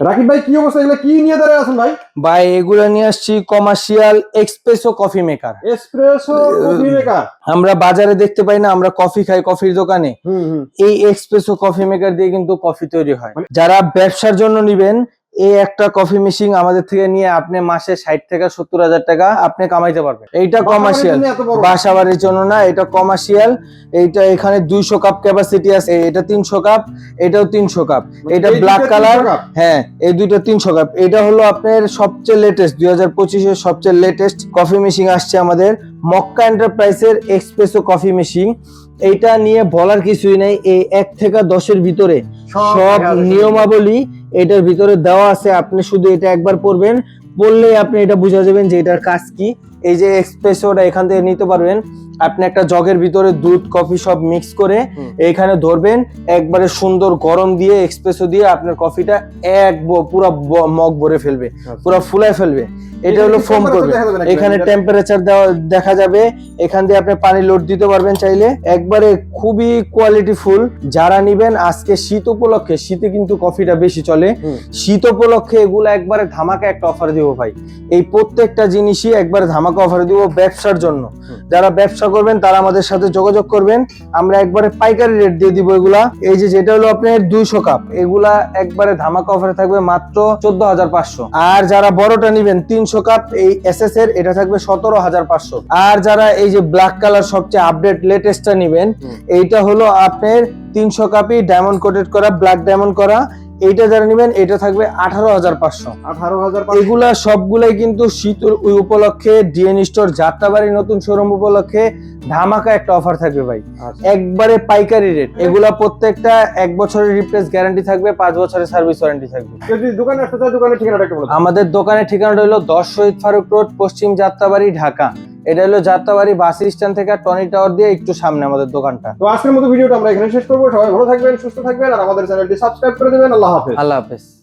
রাকিব ভাই কি অবস্থা? এগুলো কি নিয়ে দাঁড়ায় আছেন ভাই? ভাই এগুলো নিয়ে আসছি commercial espresso coffee maker espresso coffee maker আমরা বাজারে দেখতে পাই না আমরা কফি খাই কফির দোকানে। এই এক্সপ্রেসো কফি মেকার দিয়ে কিন্তু কফি তৈরি হয়। মানে- যারা ব্যবসার জন্য নিবেন এই একটা কফি মেশিন আমাদের থেকে নিয়ে আপনি মাসে ষাট থেকে সত্তর হাজার টাকা আপনি কামাইতে পারবেন। এইটা কমার্শিয়াল বাসাবাড়ির জন্য বাসা বাড়ির জন্য না এটা কমার্শিয়াল এইটা এখানে দুইশো কাপ ক্যাপাসিটি আছে এটা তিনশো কাপ এটাও তিনশো কাপ এটা মানে ব্ল্যাক কালার হ্যাঁ এই দুইটা তিনশো কাপ এটা হলো আপনার সবচেয়ে লেটেস্ট দুই হাজার পঁচিশের সবচেয়ে লেটেস্ট কফি মেশিন আসছে আমাদের মক্কা এন্টারপ্রাইজের এক্সপ্রেসো কফি মেশিন। এটা নিয়ে বলার কিছুই নাই এই এক থেকে দশের ভিতরে। সব। নিয়মাবলী এটার ভিতরে দেওয়া আছে আপনি শুধু এটা একবার পড়বেন। পড়লেই আপনি এটা বুঝা যাবেন যে এটার কাজ কি। এই যে এক্সপ্রেসোটা এখান থেকে নিতে পারবেন। আপনি একটা জগের ভিতরে দুধ কফি সব মিক্স করে এখানে ধরবেন একবারে সুন্দর গরম দিয়ে এক্সপ্রেসো দিয়ে আপনার কফিটা এক পুরা মগ ভরে ফেলবে পুরা ফুলায় ফেলবে। এটা হলো ফোম করবে? এখানে টেম্পারেচার দেখা যাবে। এখান দিয়ে আপনি পানি লোড দিতে পারবেন চাইলে। একবারে খুবই কোয়ালিটি ফুল যারা নিবেন আজকে শীত উপলক্ষে শীতে কিন্তু কফিটা বেশি চলে। শীত উপলক্ষে এগুলো একবারে ধামাকা একটা অফার দিব ভাই। এই প্রত্যেকটা জিনিসই একবারে ধামাকা অফার দিব ব্যবসার জন্য। যারা ব্যবসা করবেন তারা আমাদের সাথে যোগাযোগ করবেন। আমরা একবারে পাইকারি রেট দিয়ে দিব এগুলা। এই যে যেটা হলো আপনার দুইশো কাপ এগুলা একবারে ধামাকা অফারে থাকবে মাত্র চোদ্দ হাজার পাঁচশো। আর যারা বড়টা নিবেন তিনশো কাপ এই এস এস এর এটা থাকবে সতেরো হাজার পাঁচশো। আর যারা এই যে ব্ল্যাক কালার সবচেয়ে আপডেট লেটেস্টটা নিবেন এইটা হলো আপনার তিনশো কাপই ডায়মন্ড কোটেড করা ব্ল্যাক ডায়মন্ড করা। এইটা যারা নিবেন এটা থাকবে আঠারো হাজার পাঁচশো। আঠারো হাজার এগুলা সবগুলাই কিন্তু শীত ওই উপলক্ষে ডিএন স্টোর যাত্রাবাড়ি নতুন শোরুম উপলক্ষে ধামাকা একটা অফার থাকবে ভাই। একবারে পাইকারি রেট এগুলা প্রত্যেকটা এক বছরের রিপ্লেস গ্যারান্টি থাকবে পাঁচ বছরের সার্ভিস ওয়ারেন্টি থাকবে। দোকানে আসতে চায় দোকানের ঠিকানাটা। আমাদের দোকানের ঠিকানাটা হলো দশ শহীদ ফারুক রোড পশ্চিম যাত্রাবাড়ি ঢাকা। এটা হলো যাত্রাবাড়ি বাস স্ট্যান্ড থেকে টনি টাওয়ার দিয়ে একটু সামনে আমাদের দোকানটা। তো আজকের মতো ভিডিওটা আমরা এখানে শেষ করব। সবাই ভালো থাকবেন সুস্থ থাকবেন আর আমাদের চ্যানেলটি সাবস্ক্রাইব করে দেবেন। আল্লাহ হাফেজ। আল্লাহ হাফেজ।